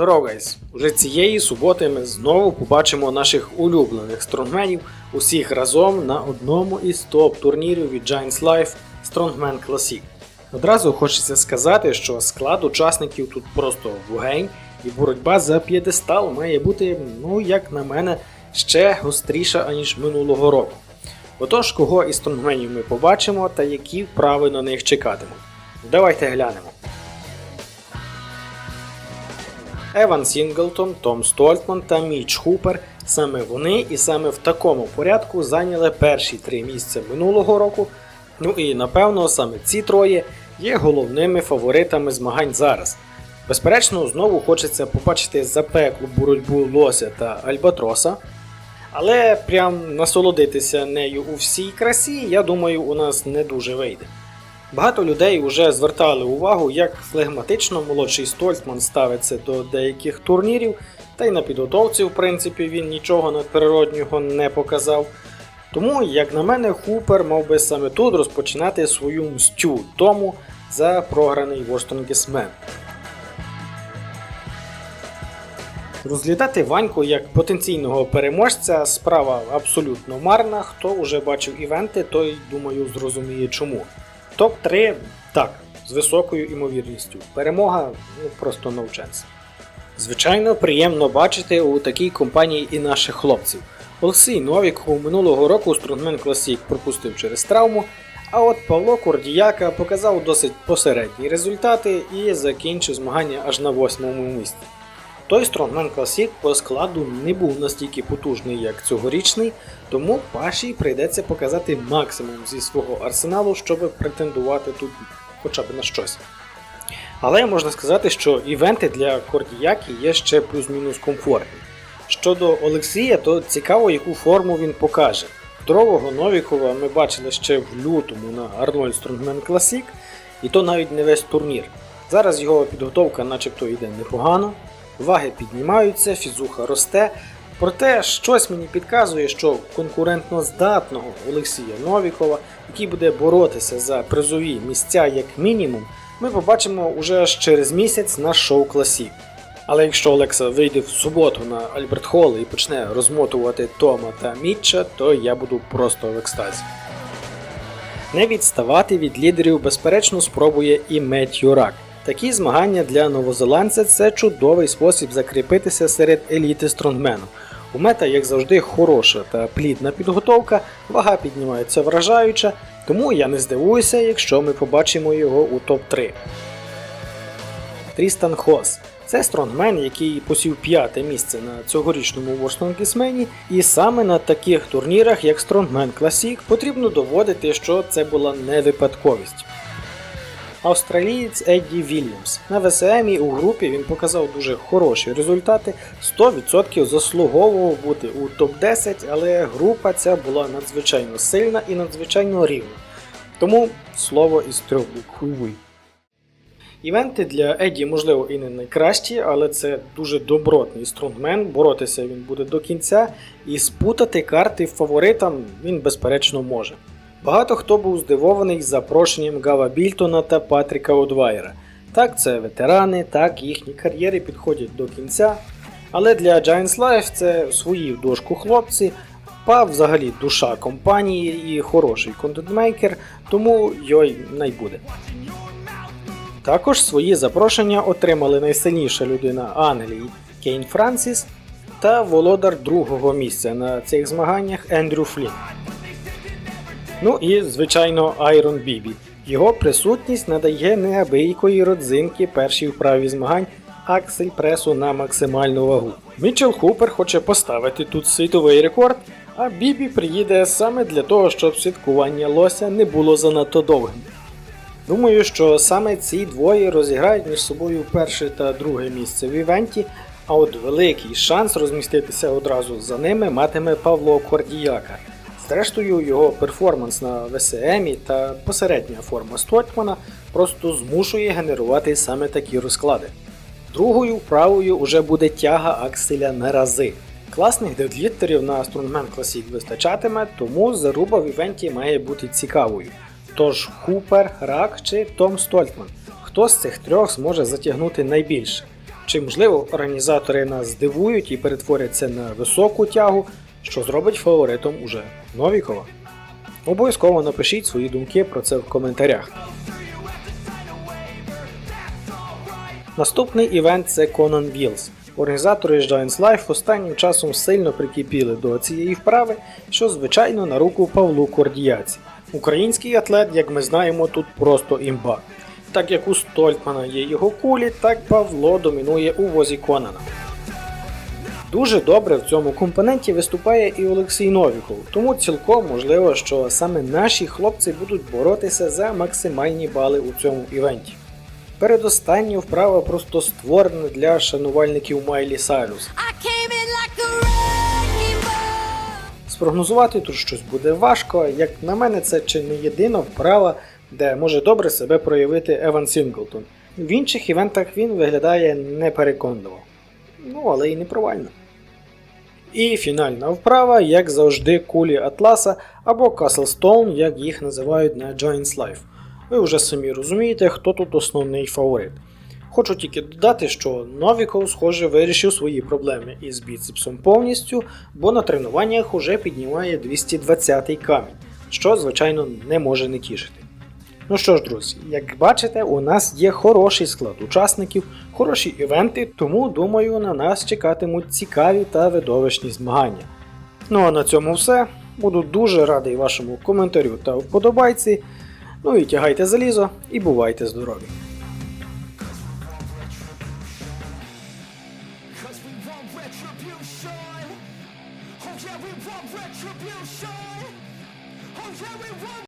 Здорово, гайс! Уже цієї суботи ми знову побачимо наших улюблених стронгменів усіх разом на одному із топ-турнірів від Giants Life Strongman Classic. Одразу хочеться сказати, що склад учасників тут просто вогень, і боротьба за п'єдестал має бути, ну як на мене, ще гостріша, аніж минулого року. Отож, кого із стронгменів ми побачимо та які вправи на них чекатимуть. Давайте глянемо. Еван Сінглтон, Том Стольтман та Міч Хупер. Саме вони і саме в такому порядку зайняли перші три місця минулого року. Ну і напевно саме ці троє є головними фаворитами змагань зараз. Безперечно, знову хочеться побачити запеклу боротьбу Лося та Альбатроса. Але прям насолодитися нею у всій красі, я думаю, у нас не дуже вийде. Багато людей вже звертали увагу, як флегматично молодший Стольтман ставиться до деяких турнірів, та й на підготовці, в принципі, він нічого надприроднього не показав. Тому, як на мене, Хупер мав би саме тут розпочинати свою мстю тому за програний Востонгесмен. Розглядати Ваньку як потенційного переможця справа абсолютно марна. Хто вже бачив івенти, той, думаю, зрозуміє чому. Топ-3 так, з високою імовірністю. Перемога ну, просто chance. Звичайно, приємно бачити у такій компанії і наших хлопців. Олексій Новіков минулого року Струнгмен Classic пропустив через травму, а от Павло Кордіяка показав досить посередні результати і закінчив змагання аж на восьмому місці. Той Strongman Classic по складу не був настільки потужний, як цьогорічний, тому Паші прийдеться показати максимум зі свого арсеналу, щоб претендувати тут хоча б на щось. Але можна сказати, що івенти для Кордіяки є ще плюс-мінус комфортні. Щодо Олексія, то цікаво, яку форму він покаже. Здорового Новікова ми бачили ще в лютому на Arnold Strongman Classic, і то навіть не весь турнір. Зараз його підготовка начебто йде непогано, ваги піднімаються, фізуха росте. Проте щось мені підказує, що конкурентно здатного Олексія Новікова, який буде боротися за призові місця як мінімум, ми побачимо уже через місяць на шоу Класік. Але якщо Олекса вийде в суботу на Альберт Холл і почне розмотувати Тома та Мітча, то я буду просто в екстазі. Не відставати від лідерів, безперечно, спробує і Меттью Рак. Такі змагання для новозеландця це чудовий спосіб закріпитися серед еліти стронгмену. У мета, як завжди, хороша та плідна підготовка, вага піднімається вражаюча, тому я не здивуюся, якщо ми побачимо його у топ-3. Трістан Хос. Це стронгмен, який посів п'яте місце на цьогорічному Ворстонгісмені, і саме на таких турнірах, як Strongman Classic, потрібно доводити, що це була не випадковість. Австралієць Едді Вільямс. На ВСМ і у групі він показав дуже хороші результати, 100% заслуговував бути у топ-10, але група ця була надзвичайно сильна і надзвичайно рівна. Тому слово із трьох букв. Івенти для Еді, можливо, і не найкращі, але це дуже добротний стронгмен. Боротися він буде до кінця, і спутати карти фаворитам він, безперечно, може. Багато хто був здивований запрошенням Гава Більтона та Патріка Одвайера. Так, це ветерани, так їхні кар'єри підходять до кінця. Але для Giants Life це в дошку хлопці, па взагалі душа компанії і хороший контентмейкер, тому йой найбуде. Також свої запрошення отримали найсильніша людина Англії Кейн Франсіс та володар другого місця на цих змаганнях Ендрю Флін. Ну і, звичайно, Айрон Бібі. Його присутність надає неабиякої родзинки першій вправі змагань аксель пресу на максимальну вагу. Мічел Хупер хоче поставити тут світовий рекорд, а Бібі приїде саме для того, щоб святкування лося не було занадто довгим. Думаю, що саме ці двоє розіграють між собою перше та друге місце в івенті, а от великий шанс розміститися одразу за ними матиме Павло Кордіяка. Зрештою, його перформанс на ВСМ та посередня форма Стотмана просто змушує генерувати саме такі розклади. Другою вправою уже буде тяга акселя на рази. Класних дедліттерів на Strongman Classic вистачатиме, тому заруба в івенті має бути цікавою. Тож Хупер, Рак чи Том Стольтман. Хто з цих трьох зможе затягнути найбільше? Чи можливо організатори нас здивують і перетворять це на високу тягу, що зробить фаворитом уже Новікова? Обов'язково напишіть свої думки про це в коментарях. Наступний івент це Conan Wheels. Організатори з Giants Life останнім часом сильно прикипіли до цієї вправи, що звичайно на руку Павлу Кордіяці. Український атлет, як ми знаємо, тут просто імба. Так як у Стольтмана є його кулі, так Павло домінує у возі Конана. Дуже добре в цьому компоненті виступає і Олексій Новіков, тому цілком можливо, що саме наші хлопці будуть боротися за максимальні бали у цьому івенті. Передостання вправа просто створена для шанувальників Майлі Сайрус. Спрогнозувати тут щось буде важко, як на мене, це чи не єдина вправа, де може добре себе проявити Еван Сінглтон. В інших івентах він виглядає непереконливо. Ну, але й не провально. І фінальна вправа, як завжди, кулі Атласа або Castle Stone, як їх називають на Giants Life. Ви вже самі розумієте, хто тут основний фаворит. Хочу тільки додати, що Новіков, схоже, вирішив свої проблеми із біцепсом повністю, бо на тренуваннях уже піднімає 220-й камінь, що, звичайно, не може не тішити. Ну що ж, друзі, як бачите, у нас є хороший склад учасників, хороші івенти, тому думаю, на нас чекатимуть цікаві та видовищні змагання. Ну а на цьому все. Буду дуже радий вашому коментарю та вподобайці. Ну і тягайте залізо і бувайте здорові!